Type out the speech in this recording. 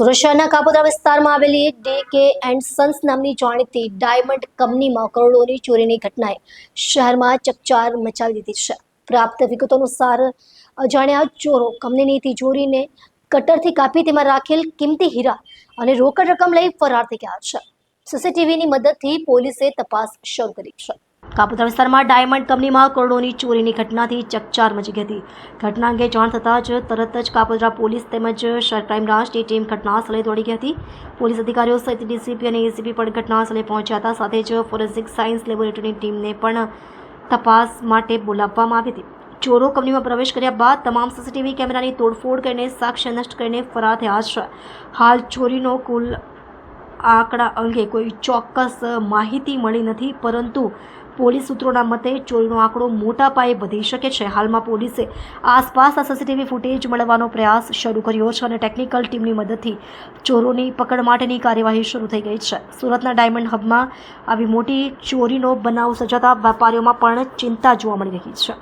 સુરત શહેરના કાપોદ્રા વિસ્તારમાં આવેલી ડે કે એન્ડ સન્સ નામની જાણીતી ડાયમંડ કંપનીમાં કરોડોની ચોરીની ઘટનાએ શહેરમાં ચકચાર મચાવી દીધી છે. પ્રાપ્ત વિગતો અનુસાર, અજાણ્યા ચોરો કંપનીની તિજોરીને કટરથી કાપી તેમાં રાખેલ કિંમતી હીરા અને રોકડ રકમ લઈ ફરાર થઈ ગયા છે. સીસીટીવીની મદદથી પોલીસે તપાસ શરૂ કરી છે. કાપોદ્રા વિસ્તારમાં ડાયમંડ કંપનીમાં કરોડોની ચોરીની ઘટનાથી ચકચાર મચી ગઈ હતી. ઘટના અંગે જાણ થતાં જ તરત જ કાપોદ્રા પોલીસ તેમજ શહેર ક્રાઇમ બ્રાન્ચની ટીમ ઘટના સ્થળે દોડી ગઈ હતી. પોલીસ અધિકારીઓ સહિત ડીસીપી અને એસીપી પણ ઘટના સ્થળે પહોંચ્યા હતા. સાથે જ ફોરેન્સિક સાયન્સ લેબોરેટરીની ટીમને પણ તપાસ માટે બોલાવવામાં આવી હતી. ચોરો કંપનીમાં પ્રવેશ કર્યા બાદ તમામ સીસીટીવી કેમેરાની તોડફોડ કરીને સાક્ષ્ય નષ્ટ કરીને ફરાર થયા છે. હાલ ચોરીનો કુલ આંકડા અંગે કોઈ ચોક્કસ માહિતી મળી નથી, પરંતુ પોલીસ સૂત્રોના મતે ચોરીનો આંકડો મોટા પાયે વધી શકે છે. હાલમાં પોલીસે આસપાસના સીસીટીવી ફૂટેજ મળવાનો પ્રયાસ શરૂ કર્યો છે અને ટેકનિકલ ટીમની મદદથી ચોરોની પકડ માટેની કાર્યવાહી શરૂ થઈ ગઈ છે. સુરતના ડાયમંડ હબમાં આવી મોટી ચોરીનો બનાવ સર્જાતા વેપારીઓમાં પણ ચિંતા જોવા મળી રહી છે.